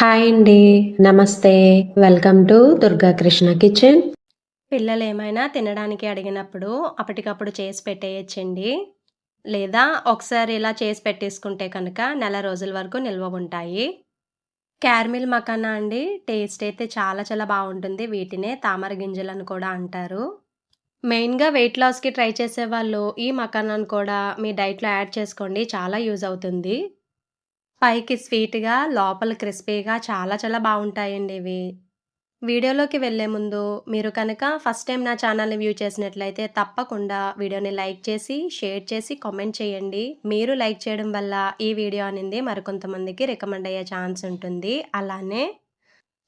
Hi అండి. నమస్తే. Welcome to Durga Krishna kitchen. పిల్లలు ఏమైనా తినడానికి అడిగినప్పుడు అప్పటికప్పుడు చేసి పెట్టేయచ్చండి. లేదా ఒకసారి ఇలా చేసి పెట్టేసుకుంటే కనుక నెల రోజుల వరకు నిల్వ ఉంటాయి. క్యార్మిల్ మకానా అండి. టేస్ట్ అయితే చాలా చాలా బాగుంటుంది. వీటినే తామర గింజలను కూడా అంటారు. మెయిన్గా వెయిట్ లాస్కి ట్రై చేసే వాళ్ళు ఈ మకానాను కూడా మీ డైట్లో యాడ్ చేసుకోండి. చాలా యూజ్ అవుతుంది. పైకి స్వీట్‌గా, లోపల క్రిస్పీగా చాలా చాలా బాగుంటాయండి ఇవి. వీడియోలోకి వెళ్ళే ముందు మీరు కనుక ఫస్ట్ టైం నా ఛానల్‌ని వ్యూ చేసినట్లయితే తప్పకుండా వీడియోని లైక్ చేసి, షేర్ చేసి, కామెంట్ చేయండి. మీరు లైక్ చేయడం వల్ల ఈ వీడియో అనేది మరికొంతమందికి రికమెండ్ అయ్యే ఛాన్స్ ఉంటుంది. అలానే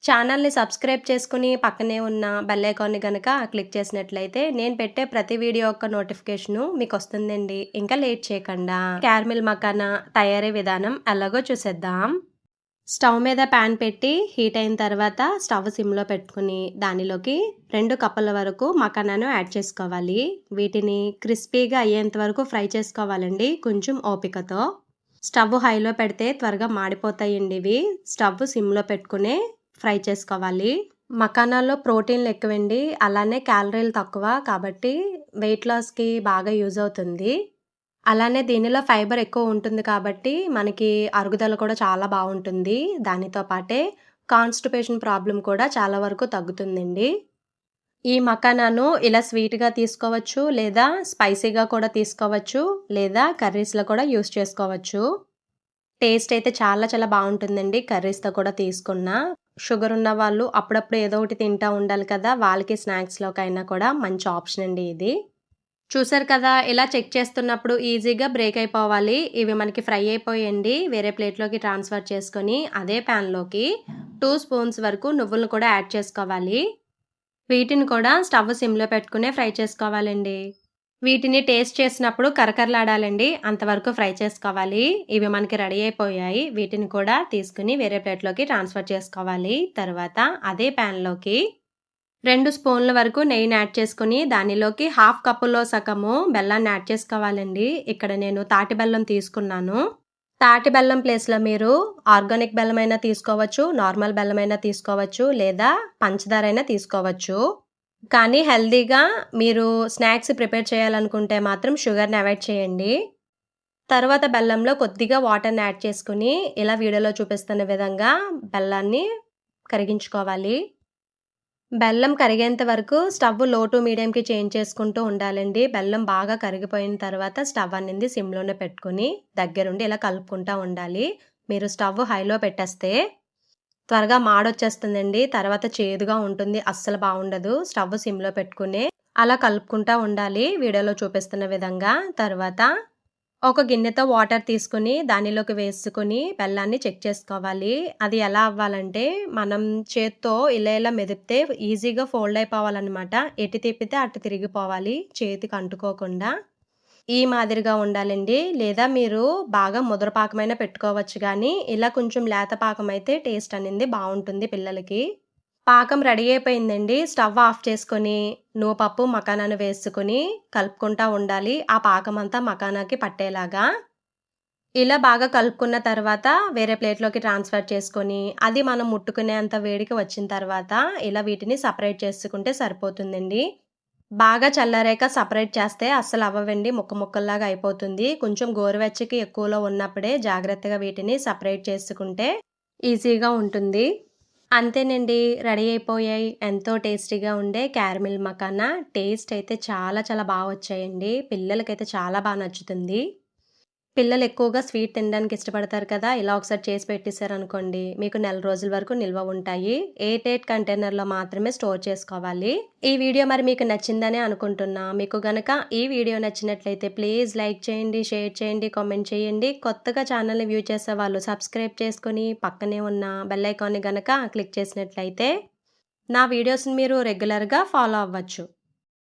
ఛానల్ని సబ్స్క్రైబ్ చేసుకుని పక్కనే ఉన్న బెల్ ఐకాన్ని కనుక క్లిక్ చేసినట్లయితే నేను పెట్టే ప్రతి వీడియో యొక్క నోటిఫికేషను మీకు వస్తుందండి. ఇంకా లేట్ చేయకుండా క్యారమిల్ మకానా తయారీ విధానం ఎలాగో చూసేద్దాం. స్టవ్ మీద ప్యాన్ పెట్టి హీట్ అయిన తర్వాత స్టవ్ సిమ్లో పెట్టుకుని దానిలోకి రెండు కప్పుల వరకు మకానాను యాడ్ చేసుకోవాలి. వీటిని క్రిస్పీగా అయ్యేంత వరకు ఫ్రై చేసుకోవాలండి కొంచెం ఓపికతో. స్టవ్ హైలో పెడితే త్వరగా మాడిపోతాయండి ఇవి. స్టవ్ సిమ్లో పెట్టుకునే ఫ్రై చేసుకోవాలి. మకానాల్లో ప్రోటీన్లు ఎక్కువండి. అలానే క్యాలరీలు తక్కువ కాబట్టి వెయిట్ లాస్కి బాగా యూజ్ అవుతుంది. అలానే దీనిలో ఫైబర్ ఎక్కువ ఉంటుంది కాబట్టి మనకి అరుగుదల కూడా చాలా బాగుంటుంది. దానితో పాటే కాన్స్టిపేషన్ ప్రాబ్లం కూడా చాలా వరకు తగ్గుతుందండి. ఈ మకానాను ఇలా స్వీట్గా తీసుకోవచ్చు లేదా స్పైసీగా కూడా తీసుకోవచ్చు లేదా కర్రీస్లో కూడా యూస్ చేసుకోవచ్చు. టేస్ట్ అయితే చాలా చాలా బాగుంటుందండి కర్రీస్తో కూడా తీసుకున్నా. షుగర్ ఉన్న వాళ్ళు అప్పుడప్పుడు ఏదో ఒకటి తింటూ ఉండాలి కదా వాళ్ళకి స్నాక్స్లోకైనా కూడా మంచి ఆప్షన్ అండి ఇది. చూసారు కదా ఇలా చెక్ చేస్తున్నప్పుడు ఈజీగా బ్రేక్ అయిపోవాలి. ఇవి మనకి ఫ్రై అయిపోయండి. వేరే ప్లేట్లోకి ట్రాన్స్ఫర్ చేసుకొని అదే ప్యాన్లోకి టూ స్పూన్స్ వరకు నువ్వులను కూడా యాడ్ చేసుకోవాలి. వీటిని కూడా స్టవ్ సిమ్లో పెట్టుకునే ఫ్రై చేసుకోవాలండి. వీటిని టేస్ట్ చేసినప్పుడు కరకరలాడాలండి. అంతవరకు ఫ్రై చేసుకోవాలి. ఇవి మనకి రెడీ అయిపోయాయి. వీటిని కూడా తీసుకుని వేరే ప్లేట్లోకి ట్రాన్స్ఫర్ చేసుకోవాలి. తర్వాత అదే ప్యాన్లోకి రెండు స్పూన్ల వరకు నెయ్యిని యాడ్ చేసుకుని దానిలోకి హాఫ్ కప్పులో సగము బెల్లాన్ని యాడ్ చేసుకోవాలండి. ఇక్కడ నేను తాటి బెల్లం తీసుకున్నాను. తాటి బెల్లం ప్లేస్లో మీరు ఆర్గానిక్ బెల్లం అయినా తీసుకోవచ్చు నార్మల్ బెల్లం అయినా తీసుకోవచ్చు లేదా పంచదార అయినా తీసుకోవచ్చు. కానీ హెల్తీగా మీరు స్నాక్స్ ప్రిపేర్ చేయాలనుకుంటే మాత్రం షుగర్ని అవాయిడ్ చేయండి. తర్వాత బెల్లంలో కొద్దిగా వాటర్ని యాడ్ చేసుకుని ఇలా వీడియోలో చూపిస్తున్న విధంగా బెల్లాన్ని కరిగించుకోవాలి. బెల్లం కరిగేంత వరకు స్టవ్లో టు మీడియంకి చేంజ్ చేసుకుంటూ ఉండాలండి. బెల్లం బాగా కరిగిపోయిన తర్వాత స్టవ్ అనేది సిమ్లోనే పెట్టుకుని దగ్గరుండి ఇలా కలుపుకుంటూ ఉండాలి. మీరు స్టవ్ హైలో పెట్టేస్తే త్వరగా మాడొచ్చేస్తుందండి. తర్వాత చేదుగా ఉంటుంది. అస్సలు బాగుండదు. స్టవ్ సిమ్లో పెట్టుకుని అలా కలుపుకుంటూ ఉండాలి. వీడియోలో చూపిస్తున్న విధంగా. తర్వాత ఒక గిన్నెతో వాటర్ తీసుకుని దానిలోకి వేసుకుని బెల్లాన్ని చెక్ చేసుకోవాలి. అది ఎలా అవ్వాలంటే మనం చేత్తో ఇలా ఇలా మెదిపితే ఈజీగా ఫోల్డ్ అయిపోవాలన్నమాట. ఎటు తిప్పితే అటు తిరిగిపోవాలి. చేతికి అంటుకోకుండా. ఈ మాదిరిగా ఉండాలండి. లేదా మీరు బాగా ముదరపాకమైనా పెట్టుకోవచ్చు కానీ ఇలా కొంచెం లేత పాకం అయితే టేస్ట్ అనేది బాగుంటుంది పిల్లలకి. పాకం రెడీ అయిపోయిందండి. స్టవ్ ఆఫ్ చేసుకొని పప్పు మకానాను వేసుకొని కలుపుకుంటా ఉండాలి. ఆ పాకం అంతా మకానాకి పట్టేలాగా. ఇలా బాగా కలుపుకున్న తర్వాత వేరే ప్లేట్లోకి ట్రాన్స్ఫర్ చేసుకొని అది మనం ముట్టుకునేంత వేడికి వచ్చిన తర్వాత ఇలా వీటిని సపరేట్ చేసుకుంటే సరిపోతుందండి. బాగా చల్లారాక సపరేట్ చేస్తే అస్సలు అవ్వవండి ముక్క ముక్కల్లాగా అయిపోతుంది. కొంచెం గోరువెచ్చకి ఎక్కువలో ఉన్నప్పుడే జాగ్రత్తగా వీటిని సపరేట్ చేసుకుంటే ఈజీగా ఉంటుంది. అంతేనండి రెడీ అయిపోయాయి. ఎంతో టేస్టీగా ఉండే క్యారమిల్ మకానా టేస్ట్ అయితే చాలా చాలా బాగా వచ్చాయండి. పిల్లలకైతే చాలా బాగా నచ్చుతుంది. పిల్లలు ఎక్కువగా స్వీట్ తినడానికి ఇష్టపడతారు కదా ఇలా ఒకసారి చేసి పెట్టేశారనుకోండి మీకు నెల రోజుల వరకు నిల్వ ఉంటాయి. ఎయిట్ ఎయిట్ కంటైనర్లో మాత్రమే స్టోర్ చేసుకోవాలి. ఈ వీడియో మరి మీకు నచ్చిందని అనుకుంటున్నా. మీకు గనక ఈ వీడియో నచ్చినట్లయితే ప్లీజ్ లైక్ చేయండి షేర్ చేయండి కామెంట్ చేయండి. కొత్తగా ఛానల్ని వ్యూ చేసే వాళ్ళు సబ్స్క్రైబ్ చేసుకుని పక్కనే ఉన్న బెల్ ఐకాన్ని గనక క్లిక్ చేసినట్లయితే నా వీడియోస్ని మీరు రెగ్యులర్గా ఫాలో అవ్వచ్చు.